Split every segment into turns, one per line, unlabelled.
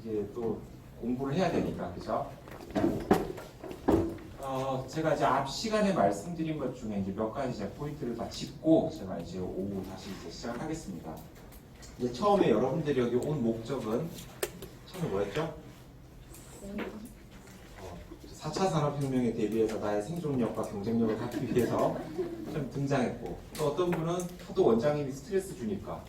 이제 또 공부를 해야 되니까 그죠? 어, 제가 이제 앞 시간에 말씀드린 것 중에 이제 몇 가지 이제 포인트를 다 짚고 제가 이제 오후 다시 이제 시작하겠습니다. 이제 처음에 여러분들이 여기 온 목적은 처음에 뭐였죠? 어, 4차 산업혁명에 대비해서 나의 생존력과 경쟁력을 갖기 위해서 좀 등장했고 또 어떤 분은 하도 원장님이 스트레스 주니까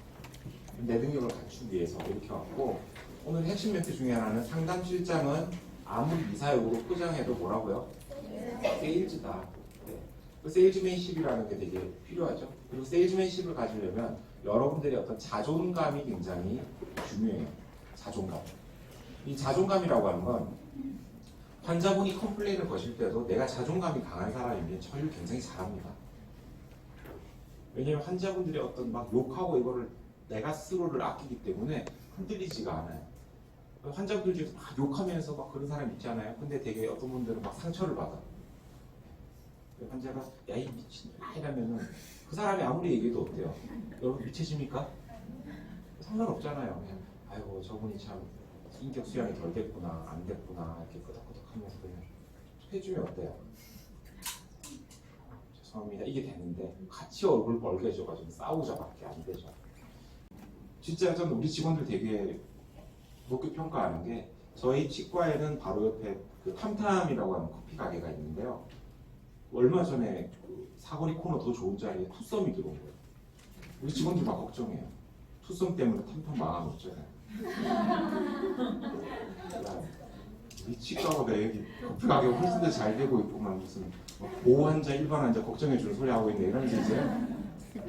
내 능력을 갖추기 위해서 이렇게 왔고 오늘 핵심 멘트 중에 하나는 상담 실장은 아무리 미사역으로 포장해도 뭐라고요? 세일즈다. 네. 그 세일즈맨십이라는 게 되게 필요하죠. 그리고 세일즈맨십을 가지려면 여러분들의 어떤 자존감이 굉장히 중요해요. 자존감. 이 자존감이라고 하는 건 환자분이 컴플레인을 거실 때도 내가 자존감이 강한 사람이면 처리를 굉장히 잘합니다. 왜냐면 환자분들이 어떤 막 욕하고 이거를 내가 스스로를 아끼기 때문에 흔들리지가 않아요. 환자분들 중에서 막 욕하면서 막 그런 사람 있잖아요. 근데 되게 어떤 분들은 막 상처를 받아. 그 환자가 야 이 미친놈아 이러면은 그 사람이 아무리 얘기해도 어때요? 여러분 미치십니까? 상관없잖아요. 그냥 아이고 저분이 참 인격 수양이 덜 됐구나 안 됐구나 이렇게 끄덕끄덕하면서 그냥 해주면 어때요? 죄송합니다 이게 되는데 같이 얼굴 벌게져가지고 싸우자밖에 안 되죠. 진짜 저는 우리 직원들 되게 높게 평가하는 게 저희 치과에는 바로 옆에 그 탐탐이라고 하는 커피 가게가 있는데요. 얼마 전에 그 사거리 코너 더 좋은 자리에 투썸이 들어온 거예요. 우리 직원들 막 걱정해요. 투썸 때문에 탐탐 망하겠잖아요. 야, 우리 치과가 왜 여기 커피 가게가 훨씬 더 잘 되고 무슨 막 보호 환자 일반 환자 걱정해 주는 소리 하고 있네 이러면서 이제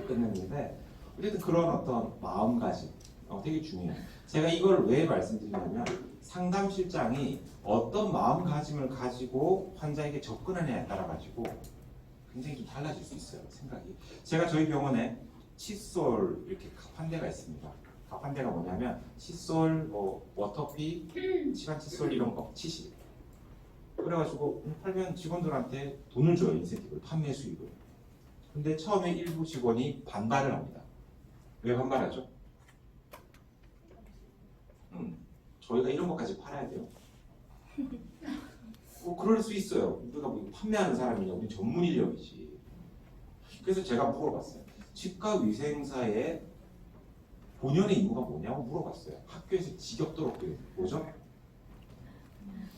끝냈는데 어쨌든 그런 어떤 마음가짐 어, 되게 중요해요. 제가 이걸 왜 말씀드리냐면 상담 실장이 어떤 마음가짐을 가지고 환자에게 접근하냐에 따라 가지고 굉장히 좀 달라질 수 있어요 생각이. 제가 저희 병원에 칫솔 이렇게 갑판대가 있습니다. 갑판대가 뭐냐면 칫솔, 뭐 워터피, 시간 칫솔 이런 거 치시. 그래가지고 팔면 직원들한테 돈을 줘요 인센티브를 판매 수익을. 근데 처음에 일부 직원이 반발을 합니다. 왜 반발하죠? 음, 저희가 이런 것까지 팔아야 돼요. 뭐 그럴 수 있어요. 우리가 뭐 판매하는 사람이냐, 우리 전문 인력이지. 그래서 제가 물어봤어요. 치과 위생사의 본연의 임무가 뭐냐고 물어봤어요. 학교에서 지겹도록 그 뭐죠?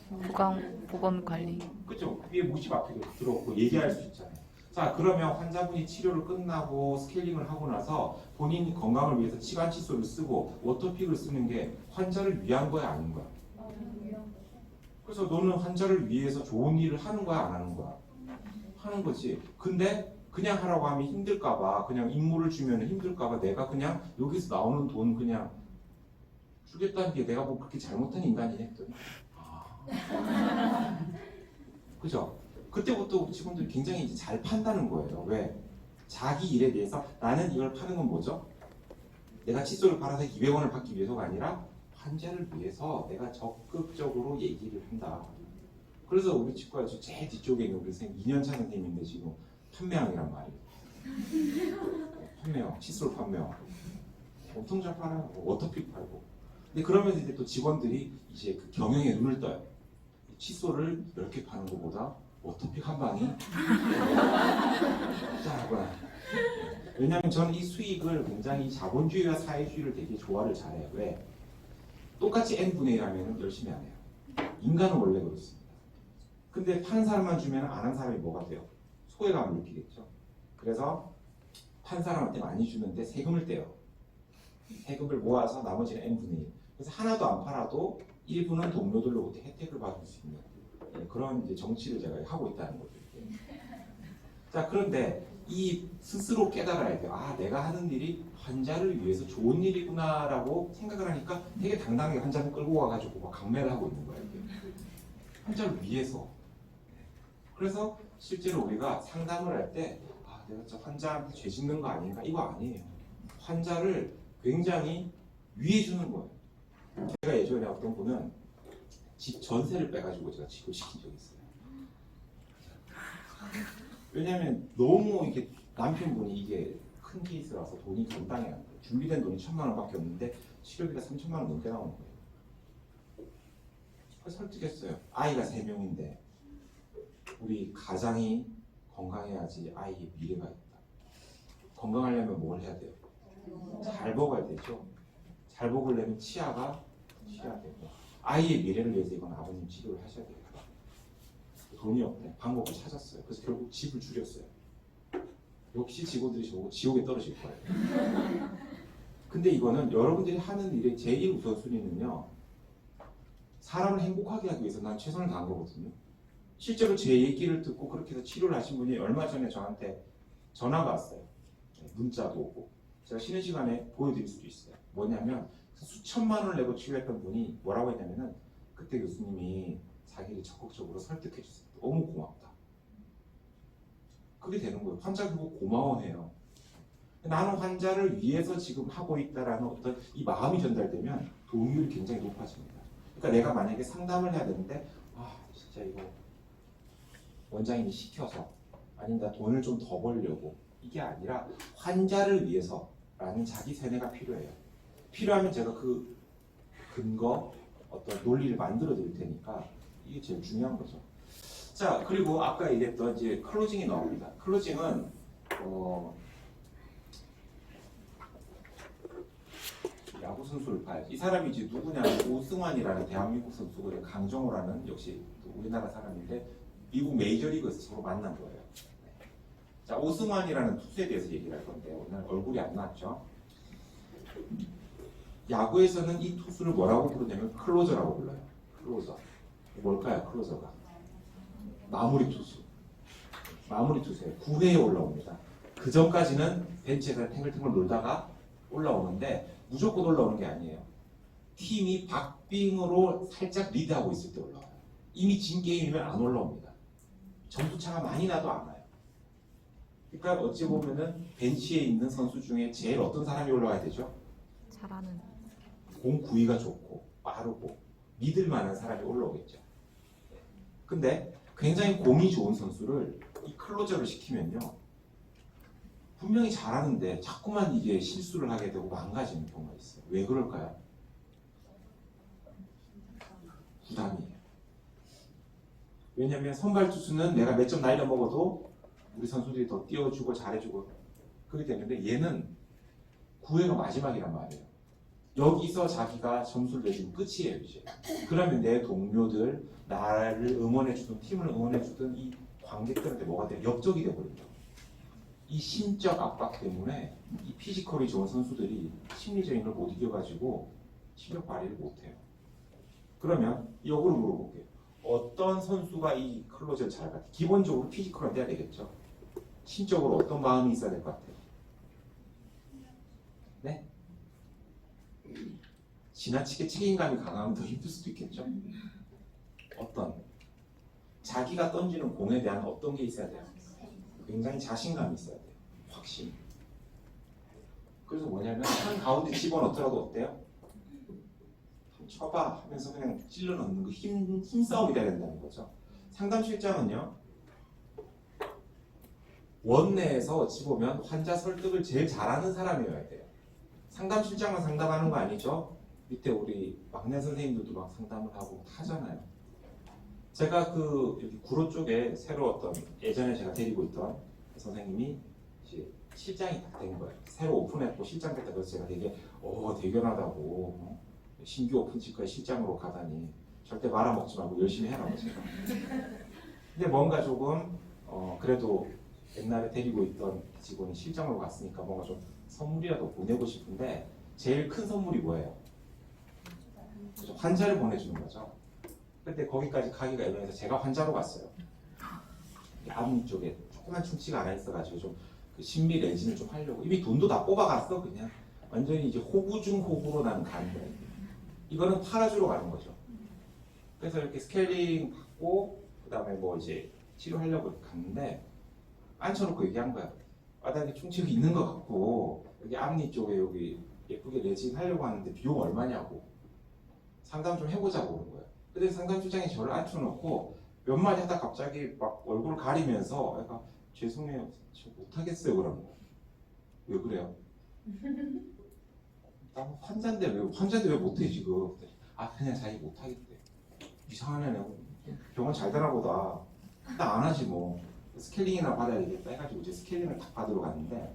보건 보건 관리.
그죠? 위에 무지 막히게 들어오고 얘기할 수 있잖아요. 자, 그러면 환자분이 치료를 끝나고 스케일링을 하고 나서 본인 건강을 위해서 치간 칫솔을 쓰고 워터픽을 쓰는 게 환자를 위한 거야, 아닌 거야? 그래서 너는 환자를 위해서 좋은 일을 하는 거야, 안 하는 거야? 하는 거지. 근데 그냥 하라고 하면 힘들까봐, 그냥 임무를 주면 힘들까봐 내가 그냥 여기서 나오는 돈 그냥 주겠다는 게 내가 뭐 그렇게 잘못한 했더니 아. 그죠? 그때부터 직원들이 굉장히 이제 잘 판다는 거예요. 왜? 자기 일에 대해서 나는 이걸 파는 건 뭐죠? 내가 칫솔을 팔아서 200원을 받기 위해서가 아니라 환자를 위해서 내가 적극적으로 얘기를 한다. 그래서 우리 치과에서 제일 뒤쪽에 있는 우리 선생님 2년차 선생님인데 지금 판매왕이란 말이에요. 판매왕, 칫솔 판매왕. 엄청 잘 팔아요. 워터픽 팔고. 근데 그러면서 이제 또 직원들이 이제 그 경영에 눈을 떠요. 칫솔을 이렇게 파는 것보다 워터픽 한 방이 짜구나. 왜냐하면 저는 이 수익을 굉장히 자본주의와 사회주의를 되게 조화를 잘해요. 왜? 똑같이 n 분의 1 하면 열심히 안 해요. 인간은 원래 그렇습니다. 근데 파는 사람만 주면 안 한 사람이 뭐가 돼요? 소외감을 느끼겠죠. 그래서 판 사람한테 많이 주는데 세금을 떼요. 세금을 모아서 나머지는 n 분의 1. 그래서 하나도 안 팔아도 일부는 동료들로부터 혜택을 받을 수 있는 예, 그런 이제 정치를 제가 하고 있다는 거죠. 자 그런데 이 스스로 깨달아야 돼요. 아 내가 하는 일이 환자를 위해서 좋은 일이구나라고 생각을 하니까 되게 당당하게 환자를 끌고 와가지고 막 강매를 하고 있는 거예요. 환자를 위해서. 그래서 실제로 우리가 상담을 할 때 아, 내가 저 환자한테 죄 짓는 거 아닌가 이거 아니에요. 환자를 굉장히 위해 주는 거예요. 제가 예전에 어떤 분은 집 전세를 빼가지고 제가 치료시킨 적이 있어요. 왜냐면 너무 이게 남편분이 이게 큰 케이스라서 돈이 감당이 안 돼요. 준비된 돈이 천만 원밖에 없는데 치료비가 3천만 원 넘게 나오는 거예요. 설득했어요. 아이가 세 명인데 우리 가장이 건강해야지 아이의 미래가 있다. 건강하려면 뭘 해야 돼요? 잘 먹어야 되죠. 잘 먹으려면 치아가 치아야 되고 아이의 미래를 위해서 이건 아버님 치료를 하셔야 돼요. 돈이 없대. 방법을 찾았어요. 그래서 결국 집을 줄였어요. 역시 직원들이 저보고 지옥에 떨어질 거예요. 근데 이거는 여러분들이 하는 일의 제일 우선순위는요. 사람을 행복하게 하기 위해서 난 최선을 다한 거거든요. 실제로 제 얘기를 듣고 그렇게 해서 치료를 하신 분이 얼마 전에 저한테 전화가 왔어요. 네, 문자도 오고. 제가 쉬는 시간에 보여드릴 수도 있어요. 뭐냐면 수천만 원을 내고 치료했던 분이 뭐라고 했냐면은 그때 교수님이 자기를 적극적으로 설득해 주세요. 너무 고맙다. 그게 되는 거예요. 환자 보고 고마워해요. 나는 환자를 위해서 지금 하고 있다라는 어떤 이 마음이 전달되면 동의율이 굉장히 높아집니다. 그러니까 내가 만약에 상담을 해야 되는데 아 진짜 이거 원장님이 시켜서 아니면 나 돈을 좀 더 벌려고 이게 아니라 환자를 위해서라는 자기 세뇌가 필요해요. 필요하면 제가 그 근거 어떤 논리를 만들어 드릴 테니까 이게 제일 중요한 거죠. 자 그리고 아까 얘기했던 이제 클로징이 나옵니다. 클로징은 어, 야구 선수를 봐야지. 이 사람이 이제 누구냐면 오승환이라는 대한민국 선수고 강정호라는 역시 또 우리나라 사람인데 미국 메이저리그에서 서로 만난 거예요. 네. 자 오승환이라는 투수에 대해서 얘기를 할 건데 오늘 얼굴이 안 나왔죠. 야구에서는 이 투수를 뭐라고 부르냐면 클로저라고 불러요. 클로저. 뭘까요? 클로저가 마무리 투수. 마무리 투수예요. 9회에 올라옵니다. 그 전까지는 벤치에서 탱글탱글 놀다가 올라오는데 무조건 올라오는 게 아니에요. 팀이 박빙으로 살짝 리드하고 있을 때 올라와요. 이미 진 게임이면 안 올라옵니다. 점수 차가 많이 나도 안 와요. 그러니까 어찌 보면은 벤치에 있는 선수 중에 제일 어떤 사람이 올라와야 되죠?
잘하는
공 구위가 좋고 빠르고 믿을 만한 사람이 올라오겠죠. 근데 굉장히 공이 좋은 선수를 이 클로저를 시키면요. 분명히 잘하는데 자꾸만 이게 실수를 하게 되고 망가지는 경우가 있어요. 왜 그럴까요? 부담이에요. 왜냐하면 선발 투수는 내가 몇 점 날려 먹어도 우리 선수들이 더 띄워주고 잘해주고 그렇게 되는데 얘는 9회가 마지막이란 말이에요. 여기서 자기가 점수를 내주면 끝이에요 이제. 그러면 내 동료들 나를 응원해주든 팀을 응원해주든 이 관객들한테 뭐가 돼? 역적이 돼버린다. 이 심적 압박 때문에 이 피지컬이 좋은 선수들이 심리적인 걸 못 이겨가지고 실력 발휘를 못해요. 그러면 역으로 물어볼게요. 어떤 선수가 이 클로저를 잘 같아? 기본적으로 피지컬은 돼야 되겠죠. 심적으로 어떤 마음이 있어야 될 것 같아요? 네? 지나치게 책임감이 강하면 더 힘들 수도 있겠죠. 어떤 자기가 던지는 공에 대한 어떤 게 있어야 돼요? 굉장히 자신감이 있어야 돼요. 확신. 그래서 뭐냐면 한 가운데 집어넣더라도 어때요? 좀 쳐봐 하면서 그냥 찔러 넣는 그 힘, 힘싸움이 돼야 된다는 거죠. 상담 실장은요. 원내에서 어찌 보면 환자 설득을 제일 잘하는 사람이어야 돼요. 상담 실장만 상담하는 거 아니죠? 밑에 우리 막내 선생님들도 막 상담을 하고 하잖아요. 제가 그 여기 구로 쪽에 새로 어떤 예전에 제가 데리고 있던 그 선생님이 이제 실장이 딱 된 거예요. 새로 오픈했고 실장 됐다 그래서 제가 되게 어 대견하다고 어? 신규 오픈 치과에 실장으로 가다니 절대 말아먹지 말고 열심히 해라고 제가. 근데 뭔가 조금 어 그래도 옛날에 데리고 있던 직원이 실장으로 갔으니까 뭔가 좀 선물이라도 보내고 싶은데 제일 큰 선물이 뭐예요? 그죠? 환자를 보내주는 거죠. 근데 거기까지 가기가 애매해서 제가 환자로 갔어요. 앞니 쪽에 조그만 충치가 하나 있어가지고 좀그 신비 레진을 좀 하려고 이미 돈도 다 뽑아갔어 그냥 완전히 이제 호구 중 호구로 나는 가는 거예요. 이거는 팔아주러 가는 거죠. 그래서 이렇게 스케일링 받고 그다음에 뭐 이제 치료하려고 갔는데 앉혀놓고 얘기한 거야. 바닥에 충치가 있는 것 같고 여기 앞니 쪽에 여기 예쁘게 레진 하려고 하는데 비용 얼마냐고 상담 좀 해보자고 그런 거예요. 근데 상담 실장이 저를 앉혀놓고 몇 마디 하다 갑자기 막 얼굴을 가리면서 약간 죄송해요 저 못하겠어요 그러는 거예요. 왜 그래요? 나 환자인데 왜 환자인데 왜 못해 지금? 아 그냥 자기 못하겠대. 이상하네. 병원 잘 되나 보다. 나 안 하지 뭐. 스케일링이나 받아야 되겠다 해가지고 이제 스케일링을 딱 받으러 갔는데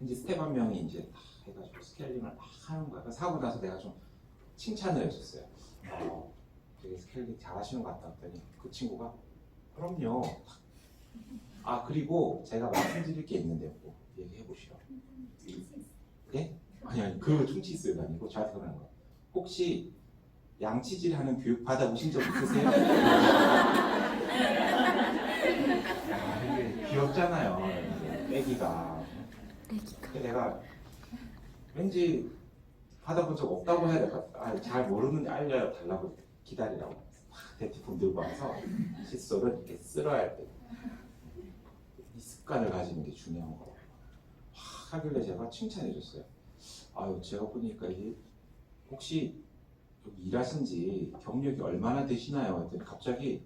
이제 스텝 한 명이 이제 딱 해가지고 스케일링을 막 하는 거야. 그래서 하고 나서 내가 좀 칭찬을 해줬어요. 어, 되게 스케일링 잘하시는 것 같다 했더니 그 친구가 그럼요. 아 그리고 제가 말씀드릴 게 있는데 꼭 얘기해 보시오. 예? 아니 아니 그 퉁치 있어요가 아니고 저한테 그러는 거. 혹시 양치질 하는 교육 받아보신 적 있으세요? 아, 이게 귀엽잖아요. 애기가. 근데 내가 왠지 받아본 적 없다고 해야 될것 같아. 아, 잘 모르는데 알려달라고 기다리라고. 막 대티폰 들고 와서 칫솔을 이렇게 쓸어야 할 때. 이 습관을 가지는 게 중요한 거. 하, 하길래 제가 칭찬해 줬어요. 아유, 제가 보니까 이게 혹시 여기 일하신 지 경력이 얼마나 되시나요? 했더니 갑자기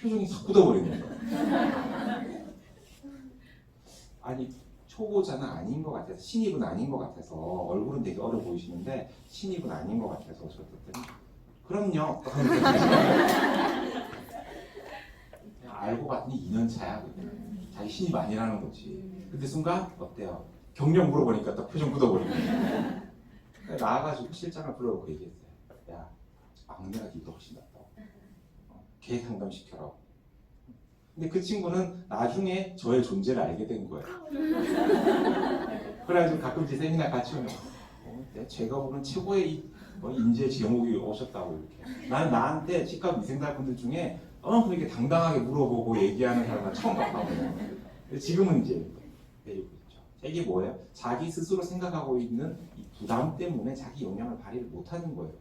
표정이 싹 굳어버리는 거예요. 아니, 초보자는 아닌 것 같아서, 신입은 아닌 것 같아서, 얼굴은 되게 어려 보이시는데, 신입은 아닌 것 같아서, 저 그랬더니, 그럼요. 알고 봤더니 2년 차야. 자기 신입 아니라는 거지. 근데 순간, 어때요? 경력 물어보니까 딱 표정 거야. 그래서 나와가지고 실장을 불러놓고 얘기했어요. 야, 막내가 니도 훨씬 낫다고. 어, 걔 상담시켜라. 근데 그 친구는 나중에 저의 존재를 알게 된 거예요. 그래가지고 가끔 제 세미나 같이 오면 어, 내- 제가 보는 최고의 이- 뭐 인재 제목이 오셨다고 이렇게. 나는 나한테 치과 미생달분들 중에 너무 그렇게 당당하게 물어보고 얘기하는 사람을 처음 봤거든요. 근데 지금은 이제 내리고 있죠. 이게 뭐예요? 자기 스스로 생각하고 있는 이 부담 때문에 자기 역량을 발휘를 못하는 거예요.